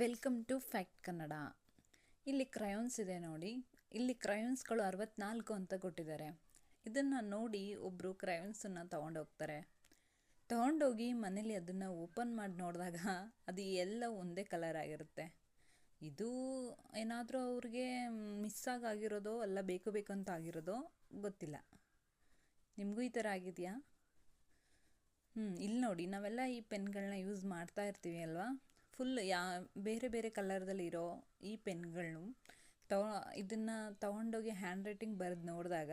Welcome to fact Kannada. ಇಲ್ಲಿ ಕ್ರಯೋನ್ಸ್ ಇದೆ ನೋಡಿ. ಇಲ್ಲಿ ಕ್ರಯೋನ್ಸ್ಗಳು ಅರವತ್ನಾಲ್ಕು ಅಂತ ಕೊಟ್ಟಿದ್ದಾರೆ. ಇದನ್ನು ನೋಡಿ ಒಬ್ಬರು ಕ್ರಯೋನ್ಸನ್ನು ತೊಗೊಂಡೋಗ್ತಾರೆ. ತೊಗೊಂಡೋಗಿ ಮನೇಲಿ ಅದನ್ನು ಓಪನ್ ಮಾಡಿ ನೋಡಿದಾಗ ಅದು ಎಲ್ಲ ಒಂದೇ ಕಲರ್ ಆಗಿರುತ್ತೆ. ಇದು ಏನಾದರೂ ಅವ್ರಿಗೆ ಮಿಸ್ ಆಗಿರೋದೋ ಎಲ್ಲ ಬೇಕು ಬೇಕು ಅಂತ ಆಗಿರೋದೋ ಗೊತ್ತಿಲ್ಲ. ನಿಮಗೂ ಈ ಥರ ಆಗಿದೆಯಾ? ಹ್ಞೂ ಇಲ್ಲಿ ನೋಡಿ. ನಾವೆಲ್ಲ ಈ ಪೆನ್ಗಳನ್ನ ಯೂಸ್ ಮಾಡ್ತಾ ಇರ್ತೀವಿ ಅಲ್ವಾ? ಫುಲ್ ಯಾ, ಬೇರೆ ಬೇರೆ ಕಲರ್ದಲ್ಲಿ ಇರೋ ಈ ಪೆನ್ಗಳನ್ನು ತಗೊ ಇದನ್ನು ತಗೊಂಡೋಗಿ ಹ್ಯಾಂಡ್ ರೈಟಿಂಗ್ ಬರೆದು ನೋಡಿದಾಗ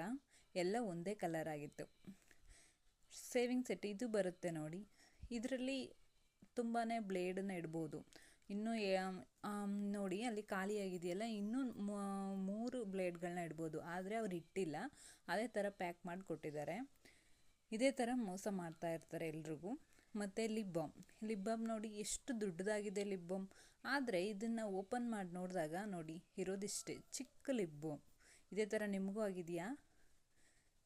ಎಲ್ಲ ಒಂದೇ ಕಲರ್ ಆಗಿತ್ತು. ಸೇವಿಂಗ್ ಸೆಟ್ ಇದು ಬರುತ್ತೆ ನೋಡಿ. ಇದರಲ್ಲಿ ತುಂಬಾ ಬ್ಲೇಡನ್ನು ಇಡ್ಬೋದು. ಇನ್ನೂ ನೋಡಿ ಅಲ್ಲಿ ಖಾಲಿಯಾಗಿದೆಯಲ್ಲ ಇನ್ನೂ ಮೂರು ಬ್ಲೇಡ್ಗಳನ್ನ ಇಡ್ಬೋದು. ಆದರೆ ಅವ್ರು ಇಟ್ಟಿಲ್ಲ. ಅದೇ ಥರ ಪ್ಯಾಕ್ ಮಾಡಿ ಕೊಟ್ಟಿದ್ದಾರೆ ಇದೇ ಥರ ಮೋಸ ಮಾಡ್ತಾ ಇರ್ತಾರೆ ಎಲ್ರಿಗೂ. ಮತ್ತು ಲಿಪ್ ಬಾಮ್ ಲಿಪ್ ಬಾಮ್ ನೋಡಿ ಎಷ್ಟು ದೊಡ್ಡದಾಗಿದೆ ಲಿಪ್ ಬಾಮ್ ಆದರೆ ಇದನ್ನು ಓಪನ್ ಮಾಡಿ ನೋಡಿದಾಗ ನೋಡಿ ಇರೋದಿಷ್ಟೇ ಚಿಕ್ಕ ಲಿಪ್ ಬಾಮ್ ಇದೇ ಥರ ನಿಮಗೂ ಆಗಿದೆಯಾ?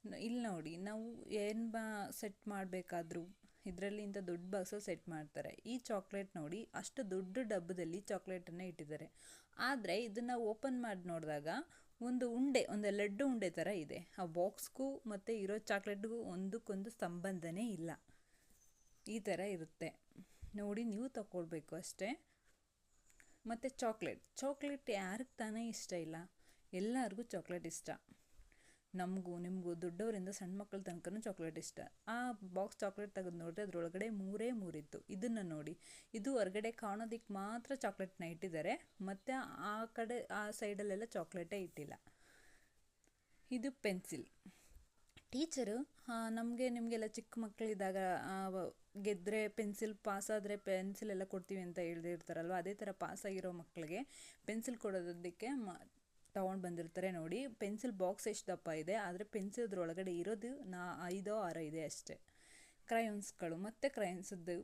ಇಲ್ಲಿ ನೋಡಿ, ನಾವು ಏನು ಬಾ ಸೆಟ್ ಮಾಡಬೇಕಾದ್ರೂ ಇದರಲ್ಲಿ ಇಂಥ ದೊಡ್ಡ ಬಾಕ್ಸಲ್ಲಿ ಸೆಟ್ ಮಾಡ್ತಾರೆ. ಈ ಚಾಕ್ಲೇಟ್ ನೋಡಿ ಅಷ್ಟು ದೊಡ್ಡ ಡಬ್ಬದಲ್ಲಿ ಚಾಕ್ಲೇಟನ್ನು ಇಟ್ಟಿದ್ದಾರೆ. ಆದರೆ ಇದನ್ನು ಓಪನ್ ಮಾಡಿ ನೋಡಿದಾಗ ಒಂದು ಉಂಡೆ, ಒಂದು ಲಡ್ಡು ಉಂಡೆ ಥರ ಇದೆ. ಆ ಬಾಕ್ಸ್ಗೂ ಮತ್ತು ಇರೋ ಚಾಕ್ಲೇಟ್ಗೂ ಒಂದಕ್ಕೊಂದು ಸಂಬಂಧನೇ ಇಲ್ಲ. ಈ ಥರ ಇರುತ್ತೆ. ನೋಡಿ, ನೀವು ತಗೊಳ್ಬೇಕು ಅಷ್ಟೇ. ಮತ್ತು ಚಾಕ್ಲೇಟ್. ಚಾಕ್ಲೇಟ್ ಯಾರಿಗೆ ತಾನೇ ಇಷ್ಟ ಇಲ್ಲ. ಎಲ್ಲರಿಗೂ ಚಾಕ್ಲೇಟ್ ಇಷ್ಟ. ನಮಗೂ, ನಿಮಗೂ, ದೊಡ್ಡವರಿಂದ ಸಣ್ಣ ಮಕ್ಕಳ ತನಕನೂ ಚಾಕ್ಲೇಟ್ ಇಷ್ಟ. ಆ ಬಾಕ್ಸ್ ಚಾಕ್ಲೇಟ್ ತೆಗೆದು ನೋಡಿದ್ರೆ ಅದರೊಳಗಡೆ ಮೂರೇ ಮೂರಿತ್ತು. ಇದನ್ನು ನೋಡಿ. ಇದು ಹೊರಗಡೆ ಕಾಣೋದಕ್ಕೆ ಮಾತ್ರ ಚಾಕ್ಲೇಟ್ನ ಇಟ್ಟಿದ್ದಾರೆ. ಮತ್ತು ಆ ಕಡೆ, ಆ ಸೈಡಲ್ಲೆಲ್ಲ ಚಾಕ್ಲೇಟೇ ಇಟ್ಟಿಲ್ಲ. ಇದು ಪೆನ್ಸಿಲ್. ಟೀಚರು ನಮಗೆ, ನಿಮಗೆಲ್ಲ ಚಿಕ್ಕ ಮಕ್ಕಳಿದ್ದಾಗ ಗೆದ್ದರೆ ಪೆನ್ಸಿಲ್ ಪಾಸ್ ಆದರೆ ಪೆನ್ಸಿಲ್ ಎಲ್ಲ ಕೊಡ್ತೀವಿ ಅಂತ ಹೇಳ್ದಿರ್ತಾರಲ್ವ ಅದೇ ಥರ ಪಾಸ್ ಆಗಿರೋ ಮಕ್ಕಳಿಗೆ ಪೆನ್ಸಿಲ್ ಕೊಡೋದಕ್ಕೆ ಮ, ತೊಗೊಂಡು ಬಂದಿರ್ತಾರೆ ನೋಡಿ. ಪೆನ್ಸಿಲ್ ಬಾಕ್ಸ್ ಎಷ್ಟು ದಪ್ಪ ಇದೆ, ಆದರೆ ಪೆನ್ಸಿಲ್ ಅದ್ರೊಳಗಡೆ ಇರೋದು ನಾ ಐದೋ ಆರೋ ಇದೆ ಅಷ್ಟೇ. ಕ್ರಯೋನ್ಸ್ಗಳು ಮತ್ತು ಕ್ರಯೋನ್ಸದ್ದು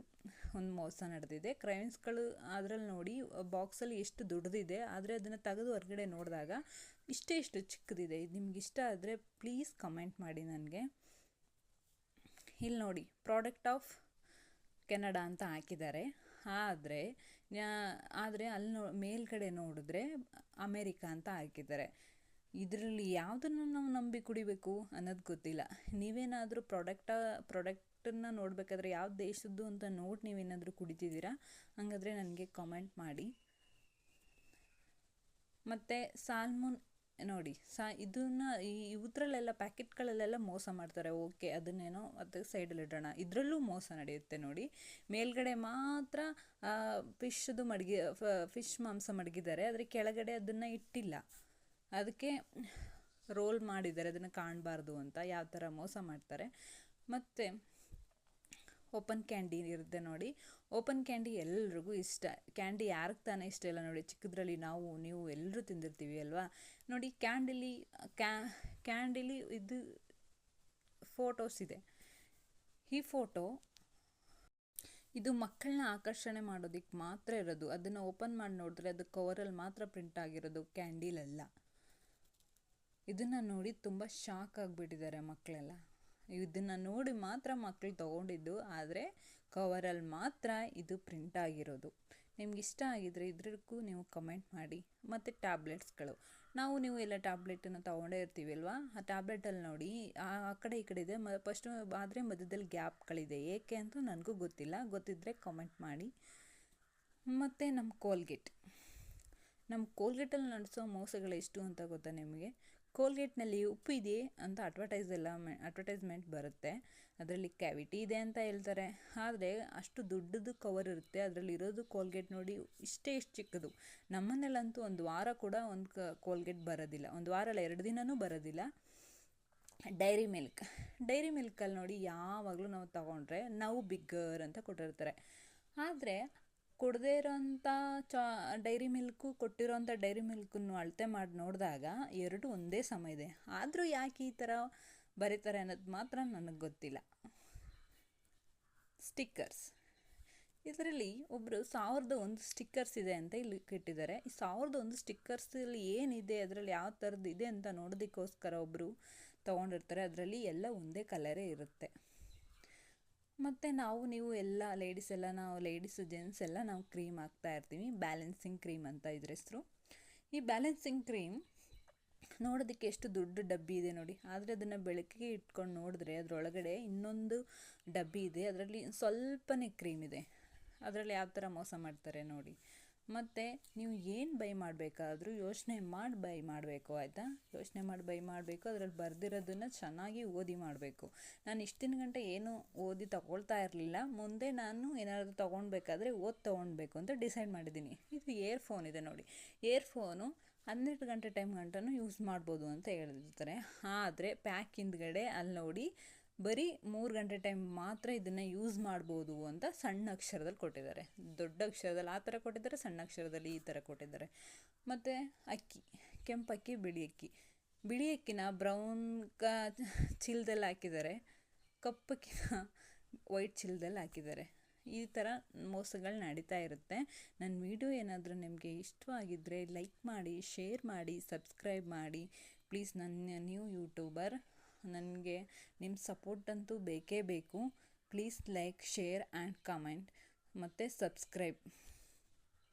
ಒಂದು ಮೋಸ ನಡೆದಿದೆ. ಕ್ರಯೋನ್ಸ್ಗಳು ಅದರಲ್ಲಿ ನೋಡಿ ಬಾಕ್ಸಲ್ಲಿ ಎಷ್ಟು ದೊಡ್ಡದಿದೆ, ಆದರೆ ಅದನ್ನು ತೆಗೆದು ಹೊರಗಡೆ ನೋಡಿದಾಗ ಇಷ್ಟೇ ಇಷ್ಟು ಚಿಕ್ಕದಿದೆ. ಇದು ನಿಮ್ಗೆ ಇಷ್ಟ ಆದರೆ ಪ್ಲೀಸ್ ಕಮೆಂಟ್ ಮಾಡಿ ನನಗೆ. ಇಲ್ಲಿ ನೋಡಿ ಪ್ರಾಡಕ್ಟ್ ಆಫ್ ಕೆನಡಾ ಅಂತ ಹಾಕಿದ್ದಾರೆ. ಆದರೆ ಆದರೆ ಅಲ್ಲಿ ನೋ, ಮೇಲ್ಗಡೆ ನೋಡಿದ್ರೆ ಅಮೇರಿಕಾ ಅಂತ ಹಾಕಿದ್ದಾರೆ. ಇದರಲ್ಲಿ ಯಾವುದನ್ನು ನಾವು ನಂಬಿ ಕುಡಿಬೇಕು ಅನ್ನೋದು ಗೊತ್ತಿಲ್ಲ. ನೀವೇನಾದರೂ ಪ್ರಾಡಕ್ಟ, ಪ್ರಾಡಕ್ಟನ್ನು ನೋಡಬೇಕಾದ್ರೆ ಯಾವ ದೇಶದ್ದು ಅಂತ ನೋಡಿ ನೀವೇನಾದರೂ ಕುಡಿತಿದ್ದೀರಾ? ಹಾಗಾದರೆ ನನಗೆ ಕಾಮೆಂಟ್ ಮಾಡಿ. ಮತ್ತು ಸಾಲ್ಮೋನ್ ನೋಡಿ, ಸಾ ಇದನ್ನ ಈ ಇದರಲ್ಲೆಲ್ಲ ಪ್ಯಾಕೆಟ್ಗಳಲ್ಲೆಲ್ಲ ಮೋಸ ಮಾಡ್ತಾರೆ. ಓಕೆ, ಅದನ್ನೇನೋ ಅದು ಸೈಡಲ್ಲಿ ಇಡೋಣ. ಇದರಲ್ಲೂ ಮೋಸ ನಡೆಯುತ್ತೆ ನೋಡಿ. ಮೇಲ್ಗಡೆ ಮಾತ್ರ ಫಿಶ್ದು ಮಡಗಿ ಫಿಶ್ ಮಾಂಸ ಮಡಗಿದ್ದಾರೆ. ಆದರೆ ಕೆಳಗಡೆ ಅದನ್ನು ಇಟ್ಟಿಲ್ಲ. ಅದಕ್ಕೆ ರೋಲ್ ಮಾಡಿದ್ದಾರೆ. ಅದನ್ನು ಕಾಣಬಾರ್ದು ಅಂತ ಯಾವ ಥರ ಮೋಸ ಮಾಡ್ತಾರೆ. ಮತ್ತು ಓಪನ್ ಕ್ಯಾಂಡಿ ಇರುತ್ತೆ ನೋಡಿ. ಓಪನ್ ಕ್ಯಾಂಡಿ ಎಲ್ರಿಗೂ ಇಷ್ಟ. ಕ್ಯಾಂಡಿ ಯಾರಿಗೆ ತಾನೇ ಇಷ್ಟ ಇಲ್ಲ ನೋಡಿ. ಚಿಕ್ಕದ್ರಲ್ಲಿ ನಾವು, ನೀವು ಎಲ್ಲರೂ ತಿಂದಿರ್ತೀವಿ ಅಲ್ವಾ? ನೋಡಿ, ಕ್ಯಾಂಡಿಲಿ, ಕ್ಯಾ, ಕ್ಯಾಂಡಿಲಿ ಇದು ಫೋಟೋಸ್ ಇದೆ. ಈ ಫೋಟೋ ಇದು ಮಕ್ಕಳನ್ನ ಆಕರ್ಷಣೆ ಮಾಡೋದಕ್ಕೆ ಮಾತ್ರ ಇರೋದು. ಅದನ್ನು ಓಪನ್ ಮಾಡಿ ನೋಡಿದ್ರೆ ಅದು ಕವರಲ್ಲಿ ಮಾತ್ರ ಪ್ರಿಂಟ್ ಆಗಿರೋದು ಕ್ಯಾಂಡಿಲಲ್ಲ. ಇದನ್ನು ನೋಡಿ ತುಂಬ ಶಾಕ್ ಆಗಿಬಿಟ್ಟಿದ್ದಾರೆ ಮಕ್ಕಳೆಲ್ಲ. ಇದನ್ನು ನೋಡಿ ಮಾತ್ರ ಮಕ್ಕಳು ತೊಗೊಂಡಿದ್ದು, ಆದರೆ ಕವರಲ್ಲಿ ಮಾತ್ರ ಇದು ಪ್ರಿಂಟ್ ಆಗಿರೋದು. ನಿಮ್ಗೆ ಇಷ್ಟ ಆಗಿದ್ರೆ ಇದ್ರಕ್ಕೂ ನೀವು ಕಮೆಂಟ್ ಮಾಡಿ. ಮತ್ತು ಟ್ಯಾಬ್ಲೆಟ್ಸ್ಗಳು ನಾವು ನೀವು ಎಲ್ಲ ಟ್ಯಾಬ್ಲೆಟನ್ನು ತೊಗೊಂಡೇ ಇರ್ತೀವಿ ಅಲ್ವಾ? ಆ ಟ್ಯಾಬ್ಲೆಟಲ್ಲಿ ನೋಡಿ, ಆ ಆ ಕಡೆ ಈ ಕಡೆ ಇದೆ. ಮ ಫಸ್ಟು ಆದರೆ ಮಧ್ಯದಲ್ಲಿ ಗ್ಯಾಪ್ಗಳಿದೆ. ಏಕೆ ಅಂತ ನನಗೂ ಗೊತ್ತಿಲ್ಲ. ಗೊತ್ತಿದ್ದರೆ ಕಮೆಂಟ್ ಮಾಡಿ. ಮತ್ತು ನಮ್ಮ ಕೋಲ್ಗೇಟ್ ನಮ್ಮ ಕೋಲ್ಗೇಟಲ್ಲಿ ನಡೆಸೋ ಮೋಸಗಳು ಎಷ್ಟು ಅಂತ ಗೊತ್ತಾ ನಿಮಗೆ? ಕೋಲ್ಗೇಟ್ನಲ್ಲಿ ಉಪ್ಪು ಇದೆ ಅಂತ ಅಡ್ವರ್ಟೈಸ್ ಎಲ್ಲ ಅಡ್ವರ್ಟೈಸ್ಮೆಂಟ್ ಬರುತ್ತೆ. ಅದರಲ್ಲಿ ಕ್ಯಾವಿಟಿ ಇದೆ ಅಂತ ಹೇಳ್ತಾರೆ. ಆದರೆ ಅಷ್ಟು ದೊಡ್ಡದು ಕವರ್ ಇರುತ್ತೆ. ಅದರಲ್ಲಿ ಇರೋದು ಕೋಲ್ಗೇಟ್ ನೋಡಿ ಇಷ್ಟೇ ಇಷ್ಟು ಚಿಕ್ಕದು. ನಮ್ಮನೇಲಂತೂ ಒಂದು ವಾರ ಕೂಡ ಒಂದು ಕ ಕೋಲ್ಗೇಟ್ ಬರೋದಿಲ್ಲ. ಒಂದು ವಾರ ಅಲ್ಲ, ಎರಡು ದಿನವೂ ಬರೋದಿಲ್ಲ. ಡೈರಿ ಮಿಲ್ಕ್ ಡೈರಿ ಮಿಲ್ಕಲ್ಲಿ ನೋಡಿ ಯಾವಾಗಲೂ ನಾವು ತಗೊಂಡ್ರೆ ನಾವು ಬಿಗ್ಗರ್ ಅಂತ ಕೊಟ್ಟಿರ್ತಾರೆ. ಆದರೆ ಕೊಡದೇ ಇರೋಂಥ ಚಾ, ಡೈರಿ ಮಿಲ್ಕು ಕೊಟ್ಟಿರೋಂಥ ಡೈರಿ ಮಿಲ್ಕನ್ನು ಅಳತೆ ಮಾಡಿ ನೋಡಿದಾಗ ಎರಡು ಒಂದೇ ಸಮ ಇದೆ. ಆದರೂ ಯಾಕೆ ಈ ಥರ ಬರೀತಾರೆ ಅನ್ನೋದು ಮಾತ್ರ ನನಗೆ ಗೊತ್ತಿಲ್ಲ. ಸ್ಟಿಕ್ಕರ್ಸ್. ಇದರಲ್ಲಿ ಒಬ್ಬರು ಸಾವಿರದ ಒಂದು ಸ್ಟಿಕ್ಕರ್ಸ್ ಇದೆ ಅಂತ ಇಲ್ಲಿ ಇಟ್ಟಿದ್ದಾರೆ ಈ ಸಾವಿರದ ಒಂದು ಸ್ಟಿಕ್ಕರ್ಸಲ್ಲಿ ಏನಿದೆ, ಅದರಲ್ಲಿ ಯಾವ ಥರದ್ದು ಇದೆ ಅಂತ ನೋಡೋದಕ್ಕೋಸ್ಕರ ಒಬ್ಬರು ತೊಗೊಂಡಿರ್ತಾರೆ. ಅದರಲ್ಲಿ ಎಲ್ಲ ಒಂದೇ ಕಲರೇ ಇರುತ್ತೆ. ಮತ್ತು ನಾವು, ನೀವು ಎಲ್ಲ ಲೇಡೀಸ್ ಎಲ್ಲ, ನಾವು ಲೇಡೀಸು ಜೆಂಟ್ಸ್ ಎಲ್ಲ ನಾವು ಕ್ರೀಮ್ ಹಾಕ್ತಾ ಇರ್ತೀವಿ. ಬ್ಯಾಲೆನ್ಸಿಂಗ್ ಕ್ರೀಮ್ ಅಂತ ಇದ್ರ ಹೆಸರು ಈ ಬ್ಯಾಲೆನ್ಸಿಂಗ್ ಕ್ರೀಮ್ ನೋಡೋದಕ್ಕೆ ಎಷ್ಟು ದೊಡ್ಡ ಡಬ್ಬಿ ಇದೆ ನೋಡಿ. ಆದರೆ ಅದನ್ನು ಬೆಳಕಿಗೆ ಇಟ್ಕೊಂಡು ನೋಡಿದ್ರೆ ಅದರೊಳಗಡೆ ಇನ್ನೊಂದು ಡಬ್ಬಿ ಇದೆ. ಅದರಲ್ಲಿ ಸ್ವಲ್ಪನೇ ಕ್ರೀಮ್ ಇದೆ. ಅದರಲ್ಲಿ ಯಾವ ಥರ ಮೋಸ ಮಾಡ್ತಾರೆ ನೋಡಿ. ಮತ್ತು ನೀವು ಏನು ಬೈ ಮಾಡಬೇಕಾದ್ರೂ ಯೋಚನೆ ಮಾಡಿ ಬೈ ಮಾಡಬೇಕು, ಆಯಿತಾ? ಯೋಚನೆ ಮಾಡಿ ಬೈ ಮಾಡಬೇಕು, ಅದರಲ್ಲಿ ಬರೆದಿರೋದನ್ನು ಚೆನ್ನಾಗಿ ಓದಿ ಮಾಡಬೇಕು. ನಾನು ಇಷ್ಟಿನ ಗಂಟೆ ಏನು ಓದಿ ತಗೊಳ್ತಾ ಇರಲಿಲ್ಲ, ಮುಂದೆ ನಾನು ಏನಾದರೂ ತೊಗೊಳ್ಬೇಕಾದ್ರೆ ಓದಿ ತೊಗೊಳ್ಬೇಕು ಅಂತ ಡಿಸೈಡ್ ಮಾಡಿದ್ದೀನಿ. ಇದು ಏರ್ ಫೋನ್ ಇದೆ ನೋಡಿ. ಏರ್ ಫೋನು ಹನ್ನೆರಡು ಗಂಟೆ ಟೈಮ್ ಗಂಟನೂ ಯೂಸ್ ಮಾಡ್ಬೋದು ಅಂತ ಹೇಳಿರ್ತಾರೆ. ಆದರೆ ಪ್ಯಾಕ್ ಹಿಂದ್ಗಡೆ ಅಲ್ಲಿ ನೋಡಿ ಬರೀ ಮೂರು ಗಂಟೆ ಟೈಮ್ ಮಾತ್ರ ಇದನ್ನು ಯೂಸ್ ಮಾಡ್ಬೋದು ಅಂತ ಸಣ್ಣ ಅಕ್ಷರದಲ್ಲಿ ಕೊಟ್ಟಿದ್ದಾರೆ. ದೊಡ್ಡ ಅಕ್ಷರದಲ್ಲಿ ಆ ಥರ ಕೊಟ್ಟಿದ್ದಾರೆ, ಸಣ್ಣ ಅಕ್ಷರದಲ್ಲಿ ಈ ಥರ ಕೊಟ್ಟಿದ್ದಾರೆ. ಮತ್ತು ಅಕ್ಕಿ, ಕೆಂಪಕ್ಕಿ, ಬಿಳಿ ಅಕ್ಕಿ. ಬಿಳಿ ಅಕ್ಕಿನ ಬ್ರೌನ್ ಕ ಚೀಲದಲ್ಲಿ ಹಾಕಿದ್ದಾರೆ, ಕಪ್ಪಕ್ಕಿನ ವೈಟ್ ಚೀಲದಲ್ಲಿ ಹಾಕಿದ್ದಾರೆ. ಈ ಥರ ಮೋಸಗಳು ನಡೀತಾ ಇರುತ್ತೆ. ನನ್ನ ವಿಡಿಯೋ ಏನಾದರೂ ನಿಮಗೆ ಇಷ್ಟವಾಗಿದ್ದರೆ ಲೈಕ್ ಮಾಡಿ ಶೇರ್ ಮಾಡಿ ಸಬ್ಸ್ಕ್ರೈಬ್ ಮಾಡಿ. ಪ್ಲೀಸ್ ನನ್ನ ನ್ಯೂ ಯೂಟ್ಯೂಬರ್ ನನಗೆ ನಿಮ್ಮ ಸಪೋರ್ಟ್ ಅಂತೂ ಬೇಕೇ ಬೇಕು. Please like share and comment ಮತ್ತು ಸಬ್ಸ್ಕ್ರೈಬ್